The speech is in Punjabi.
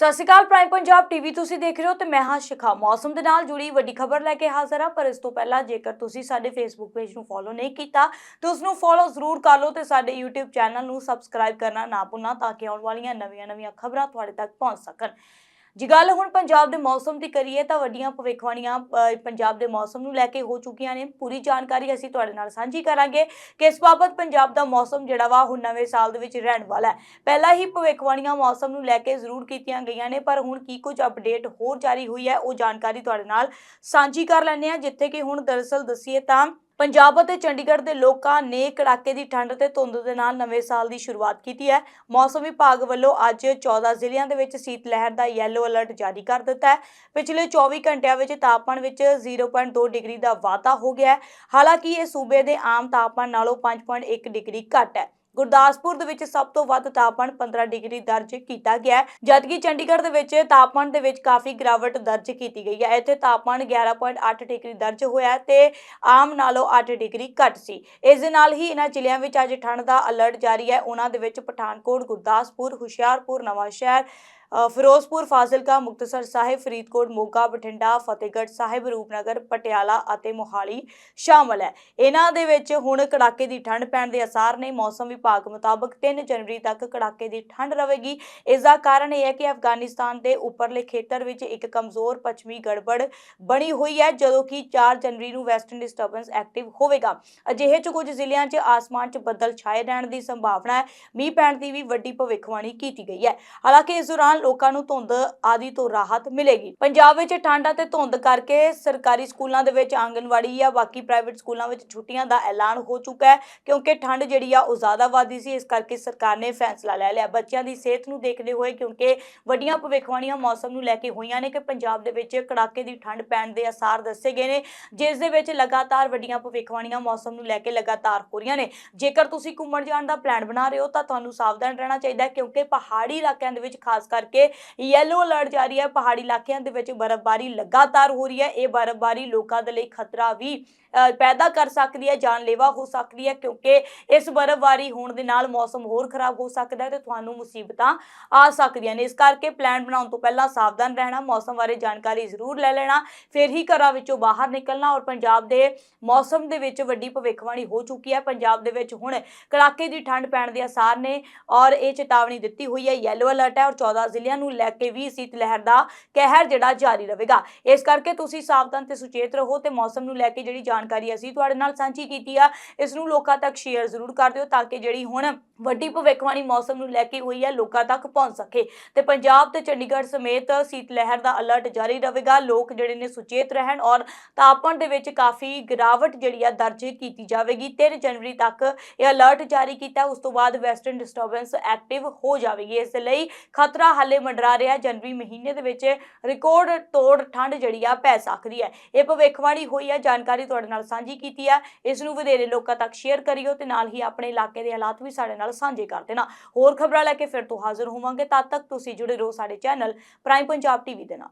ਸਤਿ ਸ਼੍ਰੀ ਅਕਾਲ ਪ੍ਰਾਈਮ ਪੰਜਾਬ ਟੀਵੀ ਤੁਸੀਂ ਦੇਖ ਰਹੇ ਹੋ ਤੇ ਮੈਂ ਹਾਂ ਸ਼ਿਖਾ। ਮੌਸਮ ਦੇ ਨਾਲ ਜੁੜੀ ਵੱਡੀ ਖਬਰ ਲੈ ਕੇ ਹਾਜ਼ਰ ਹਾਂ, ਪਰ ਇਸ ਤੋਂ ਪਹਿਲਾਂ ਜੇਕਰ ਤੁਸੀਂ ਸਾਡੇ ਫੇਸਬੁੱਕ ਪੇਜ ਨੂੰ ਫੋਲੋ ਨਹੀਂ ਕੀਤਾ, ਤਾਂ ਉਸ ਨੂੰ ਫੋਲੋ ਜ਼ਰੂਰ ਕਰ ਲਓ ਤੇ ਸਾਡੇ YouTube ਚੈਨਲ ਨੂੰ ਸਬਸਕ੍ਰਾਈਬ ਕਰਨਾ ਨਾ ਭੁੱਲਣਾ, ਤਾਂ ਕਿ ਆਉਣ ਵਾਲੀਆਂ ਨਵੀਆਂ-ਨਵੀਆਂ ਖਬਰਾਂ ਤੁਹਾਡੇ ਤੱਕ ਪਹੁੰਚ ਸਕਣ। ਜੇ ਗੱਲ ਹੁਣ ਪੰਜਾਬ ਦੇ ਮੌਸਮ ਦੀ ਕਰੀਏ ਤਾਂ ਵੱਡੀਆਂ ਭਵਿੱਖਬਾਣੀਆਂ ਪੰਜਾਬ ਦੇ ਮੌਸਮ ਨੂੰ ਲੈ ਕੇ ਹੋ ਚੁੱਕੀਆਂ ਨੇ। ਪੂਰੀ ਜਾਣਕਾਰੀ ਅਸੀਂ ਤੁਹਾਡੇ ਨਾਲ ਸਾਂਝੀ ਕਰਾਂਗੇ ਕਿ ਇਸ ਬਾਬਤ ਪੰਜਾਬ ਦਾ ਮੌਸਮ ਜਿਹੜਾ ਵਾ ਹੁਣ ਨਵੇਂ ਸਾਲ ਦੇ ਵਿੱਚ ਰਹਿਣ ਵਾਲਾ ਹੈ। ਪਹਿਲਾਂ ਹੀ ਭਵਿੱਖਬਾਣੀਆਂ ਮੌਸਮ ਨੂੰ ਲੈ ਕੇ ਜ਼ਰੂਰ ਕੀਤੀਆਂ ਗਈਆਂ ਨੇ, ਪਰ ਹੁਣ ਕੀ ਕੁਝ ਅਪਡੇਟ ਹੋਰ ਜਾਰੀ ਹੋਈ ਹੈ ਉਹ ਜਾਣਕਾਰੀ ਤੁਹਾਡੇ ਨਾਲ ਸਾਂਝੀ ਕਰ ਲੈਂਦੇ ਹਾਂ। ਜਿੱਥੇ ਕਿ ਹੁਣ ਦਰਅਸਲ ਦੱਸੀਏ ਤਾਂ ਪੰਜਾਬ ਅਤੇ ਚੰਡੀਗੜ੍ਹ ਦੇ ਲੋਕਾਂ ਨੇ ਕੜਾਕੇ ਦੀ ਠੰਡ ਤੇ ਧੁੰਦ ਦੇ ਨਾਲ ਨਵੇਂ ਸਾਲ ਦੀ ਸ਼ੁਰੂਆਤ ਕੀਤੀ ਹੈ। ਮੌਸਮ ਵਿਭਾਗ ਵੱਲੋਂ ਅੱਜ 14 ਜ਼ਿਲ੍ਹਿਆਂ ਦੇ ਵਿੱਚ ਸੀਤ ਲਹਿਰ ਦਾ ਯੈਲੋ ਅਲਰਟ ਜਾਰੀ ਕਰ ਦਿੱਤਾ ਹੈ। ਪਿਛਲੇ 24 ਘੰਟਿਆਂ ਵਿੱਚ ਤਾਪਮਾਨ ਵਿੱਚ 0.2 ਡਿਗਰੀ ਦਾ ਵਾਧਾ ਹੋ ਗਿਆ ਹੈ। ਹਾਲਾਂਕਿ ਇਹ ਸੂਬੇ ਦੇ ਆਮ ਤਾਪਮਾਨ ਨਾਲੋਂ 5.1 ਡਿਗਰੀ ਘੱਟ ਹੈ। ਗੁਰਦਾਸਪੁਰ ਦੇ ਵਿੱਚ ਸਭ ਤੋਂ ਵੱਧ ਤਾਪਮਾਨ 15 ਡਿਗਰੀ ਦਰਜ ਕੀਤਾ ਗਿਆ ਜਦਕਿ ਚੰਡੀਗੜ੍ਹ ਦੇ ਵਿੱਚ ਤਾਪਮਾਨ ਦੇ ਵਿੱਚ ਕਾਫੀ ਗਿਰਾਵਟ ਦਰਜ ਕੀਤੀ ਗਈ ਹੈ। ਇੱਥੇ ਤਾਪਮਾਨ 11.8 ਡਿਗਰੀ ਦਰਜ ਹੋਇਆ ਹੈ ਤੇ ਆਮ ਨਾਲੋਂ 8 ਡਿਗਰੀ ਘੱਟ ਸੀ। ਇਸ ਦੇ ਨਾਲ ਹੀ ਇਹਨਾਂ ਜ਼ਿਲ੍ਹਿਆਂ ਵਿੱਚ ਅੱਜ ਠੰਡ ਦਾ ਅਲਰਟ ਜਾਰੀ ਹੈ। ਉਹਨਾਂ ਦੇ ਵਿੱਚ ਪਠਾਨਕੋਟ ਗੁਰਦਾਸਪੁਰ ਹੁਸ਼ਿਆਰਪੁਰ ਨਵਾਂਸ਼ਹਿਰ ਅ, ਫਿਰੋਜ਼ਪੁਰ ਫਾਜ਼ਿਲਕਾ, ਮੁਕਤਸਰ ਸਾਹਿਬ, ਫਰੀਦਕੋਟ, ਮੋਗਾ, ਬਠਿੰਡਾ, ਫਤਿਹਗੜ੍ਹ ਸਾਹਿਬ, ਰੂਪਨਗਰ, ਪਟਿਆਲਾ ਅਤੇ ਮੋਹਾਲੀ ਸ਼ਾਮਲ ਹੈ। ਇਹਨਾਂ ਦੇ ਵਿੱਚ ਹੁਣ ਕੜਾਕੇ ਦੀ ਠੰਡ ਪੈਣ ਦੇ ਅਸਾਰ ਨੇ। ਮੌਸਮ ਵਿਭਾਗ ਮੁਤਾਬਕ 3 ਜਨਵਰੀ ਤੱਕ ਕੜਾਕੇ ਦੀ ਠੰਡ ਰਹੇਗੀ। ਇਸ ਦਾ ਕਾਰਨ ਇਹ ਹੈ ਕਿ ਅਫਗਾਨਿਸਤਾਨ ਦੇ ਉੱਪਰਲੇ ਖੇਤਰ ਵਿੱਚ ਇੱਕ ਕਮਜ਼ੋਰ ਪੱਛਮੀ ਗੜਬੜ ਬਣੀ ਹੋਈ ਹੈ, ਜਦੋਂ ਕਿ 4 ਜਨਵਰੀ ਨੂੰ ਵੈਸਟਰਨ ਡਿਸਟਰਬੈਂਸ ਐਕਟਿਵ ਹੋਵੇਗਾ। ਅਜਿਹੇ ਚ ਕੁਝ ਜ਼ਿਲ੍ਹਿਆਂ 'ਚ ਆਸਮਾਨ 'ਚ ਬੱਦਲ ਛਾਏ ਰਹਿਣ ਦੀ ਸੰਭਾਵਨਾ ਹੈ। ਮੀਂਹ ਪੈਣ ਦੀ ਵੀ ਵੱਡੀ ਭਵਿੱਖਬਾਣੀ ਕੀਤੀ ਗਈ ਹੈ। ਹਾਲਾਂਕਿ ਇਸ ਦੌਰਾਨ ਲੋਕਾਂ ਨੂੰ ਧੁੰਦ ਆਦਿ ਤੋਂ ਰਾਹਤ ਮਿਲੇਗੀ। ਪੰਜਾਬ ਵਿੱਚ ਠੰਡ ਅਤੇ ਧੁੰਦ ਕਰਕੇ ਸਰਕਾਰੀ ਸਕੂਲਾਂ ਦੇ ਵਿੱਚ ਆਂਗਣਵਾੜੀ ਜਾਂ ਬਾਕੀ ਪ੍ਰਾਈਵੇਟ ਸਕੂਲਾਂ ਵਿੱਚ ਛੁੱਟੀਆਂ ਦਾ ਐਲਾਨ ਹੋ ਚੁੱਕਾ ਹੈ, ਕਿਉਂਕਿ ਠੰਡ ਜਿਹੜੀ ਆ, ਉਹ ਜ਼ਿਆਦਾ ਵਧੀ ਸੀ। ਇਸ ਕਰਕੇ ਸਰਕਾਰ ਨੇ ਫੈਸਲਾ ਲੈ ਲਿਆ। ਬੱਚਿਆਂ ਦੀ ਸਿਹਤ ਨੂੰ ਦੇਖਦੇ ਹੋਏ ਕਿਉਂਕਿ ਵੱਡੀਆਂ ਭਵਿੱਖਬਾਣੀਆਂ ਮੌਸਮ ਨੂੰ ਲੈ ਕੇ ਹੋਈਆਂ ਨੇ ਕਿ ਪੰਜਾਬ ਦੇ ਵਿੱਚ ਕੜਾਕੇ ਦੀ ਠੰਡ ਪੈਣ ਦੇ ਅਸਾਰ ਦੱਸੇ ਗਏ ਨੇ, ਜਿਸ ਦੇ ਵਿੱਚ ਲਗਾਤਾਰ ਵੱਡੀਆਂ ਭਵਿੱਖਬਾਣੀਆਂ ਮੌਸਮ ਨੂੰ ਲੈ ਕੇ ਲਗਾਤਾਰ ਹੋ ਰਹੀਆਂ ਨੇ। ਜੇਕਰ ਤੁਸੀਂ ਘੁੰਮਣ ਜਾਣ ਦਾ ਪਲਾਨ ਬਣਾ ਰਹੇ ਹੋ, ਤਾਂ ਤੁਹਾਨੂੰ ਸਾਵਧਾਨ ਰਹਿਣਾ ਚਾਹੀਦਾ ਹੈ, ਕਿਉਂਕਿ ਪਹਾੜੀ ਇਲਾਕਿਆਂ ਦੇ ਵਿੱਚ ਖਾਸ ਕਰਕੇ ਯੈਲੋ ਅਲਰਟ ਜਾਰੀ ਹੈ। ਪਹਾੜੀ ਇਲਾਕਿਆਂ ਦੇ ਵਿੱਚ ਬਰਫ਼ਬਾਰੀ ਲਗਾਤਾਰ ਹੋ ਰਹੀ ਹੈ। ਇਹ ਬਰਫ਼ਬਾਰੀ ਲੋਕਾਂ ਦੇ ਲਈ ਖਤਰਾ ਵੀ ਪੈਦਾ ਕਰ ਸਕਦੀ ਹੈ, ਜਾਨਲੇਵਾ ਹੋ ਸਕਦੀ ਹੈ, ਕਿਉਂਕਿ ਇਸ ਬਰਫ਼ਬਾਰੀ ਹੋਣ ਦੇ ਨਾਲ ਮੌਸਮ ਹੋਰ ਖਰਾਬ ਹੋ ਸਕਦਾ ਹੈ ਤੇ ਤੁਹਾਨੂੰ ਮੁਸੀਬਤਾਂ ਆ ਸਕਦੀਆਂ ਨੇ। ਇਸ ਕਰਕੇ ਪਲਾਨ ਬਣਾਉਣ ਤੋਂ ਪਹਿਲਾਂ ਸਾਵਧਾਨ ਰਹਿਣਾ, ਮੌਸਮ ਬਾਰੇ ਜਾਣਕਾਰੀ ਜ਼ਰੂਰ ਲੈ ਲੈਣਾ, ਫਿਰ ਹੀ ਘਰਾਂ ਵਿੱਚੋਂ ਬਾਹਰ ਨਿਕਲਣਾ ਔਰ ਪੰਜਾਬ ਦੇ ਮੌਸਮ ਦੇ ਵਿੱਚ ਵੱਡੀ ਭਵਿੱਖਬਾਣੀ ਹੋ ਚੁੱਕੀ ਹੈ। ਪੰਜਾਬ ਦੇ ਵਿੱਚ ਹੁਣ ਕੜਾਕੇ ਦੀ ਠੰਡ ਪੈਣ ਦੇ ਆਸਾਰ ਨੇ ਔਰ ਇਹ ਚੇਤਾਵਨੀ ਦਿੱਤੀ ਹੋਈ ਹੈ। ਯੈਲੋ ਅਲਰਟ ਹੈ ਔਰ 14 ਜ਼ਿਲ੍ਹਿਆਂ ਨੂੰ ਲੈ ਕੇ ਵੀ ਸੀਤ ਲਹਿਰ ਦਾ ਕਹਿਰ ਜਿਹੜਾ ਜਾਰੀ ਰਹੇਗਾ। ਇਸ ਕਰਕੇ ਤੁਸੀਂ ਸਾਵਧਾਨ ਤੇ ਸੁਚੇਤ ਰਹੋ ਤੇ ਮੌਸਮ ਨੂੰ ਲੈ ਕੇ ਜਿਹੜੀ ਜਾਣਕਾਰੀ ਅਸੀਂ ਤੁਹਾਡੇ ਨਾਲ ਸਾਂਝੀ ਕੀਤੀ ਆ, ਇਸ ਨੂੰ ਲੋਕਾਂ ਤੱਕ ਸ਼ੇਅਰ ਜ਼ਰੂਰ ਕਰ ਦਿਓ ਤਾਂ ਕਿ ਜਿਹੜੀ ਹੁਣ ਵੱਡੀ ਭਵਿੱਖਬਾਣੀ ਮੌਸਮ ਨੂੰ ਲੈ ਕੇ ਹੋਈ ਹੈ ਲੋਕਾਂ ਤੱਕ ਪਹੁੰਚ ਸਕੇ। ਤੇ ਪੰਜਾਬ ਤੇ ਚੰਡੀਗੜ੍ਹ ਸਮੇਤ ਸੀਤ ਲਹਿਰ ਦਾ ਅਲਰਟ ਜਾਰੀ ਰਹੇਗਾ, ਲੋਕ ਜਿਹੜੇ ਨੇ ਸੁਚੇਤ ਰਹਿਣ ਔਰ ਤਾਪਮਾਨ ਦੇ ਵਿੱਚ ਕਾਫੀ ਗਿਰਾਵਟ ਜਿਹੜੀ ਆ ਦਰਜ ਕੀਤੀ ਜਾਵੇਗੀ। 3 ਜਨਵਰੀ ਤੱਕ ਇਹ ਅਲਰਟ ਜਾਰੀ ਕੀਤਾ, ਉਸ ਤੋਂ ਬਾਅਦ ਵੈਸਟਰਨ ਡਿਸਟਰਬੈਂਸ ਐਕਟਿਵ ਹੋ ਜਾਵੇਗੀ। ਇਸ ਲਈ ਖਤਰਾ ਹਾਲੇ ਮੰਡਰਾ ਰਿਹਾ, ਜਨਵਰੀ ਮਹੀਨੇ ਦੇ ਵਿੱਚ ਰਿਕਾਰਡ ਤੋੜ ਠੰਡ ਜਿਹੜੀ ਆ ਪੈ ਸਕਦੀ ਹੈ। ਇਹ ਭਵਿੱਖਬਾਣੀ ਹੋਈ ਹੈ ਜਾਣਕਾਰੀ ਤੁਹਾਡੇ ਨਾਲ ਸਾਂਝੀ ਕੀਤੀ ਹੈ ਇਸ ਨੂੰ ਵਧੇਰੇ ਲੋਕਾਂ ਤੱਕ ਸ਼ੇਅਰ ਕਰਿਓ ਤੇ ਨਾਲ ਹੀ ਆਪਣੇ ਇਲਾਕੇ ਦੇ ਹਾਲਾਤ ਵੀ ਸਾਡੇ ਨਾਲ ਸਾਂਝੇ ਕਰ ਦੇਣਾ। ਹੋਰ ਖਬਰਾਂ ਲੈ ਕੇ ਫਿਰ ਤੋਂ ਹਾਜ਼ਰ ਹੋਵਾਂਗੇ। ਤਦ ਤੱਕ ਤੁਸੀਂ ਜੁੜੇ ਰਹੋ ਸਾਡੇ ਚੈਨਲ ਪ੍ਰਾਈਮ ਪੰਜਾਬ ਟੀਵੀ ਦੇ ਨਾਲ।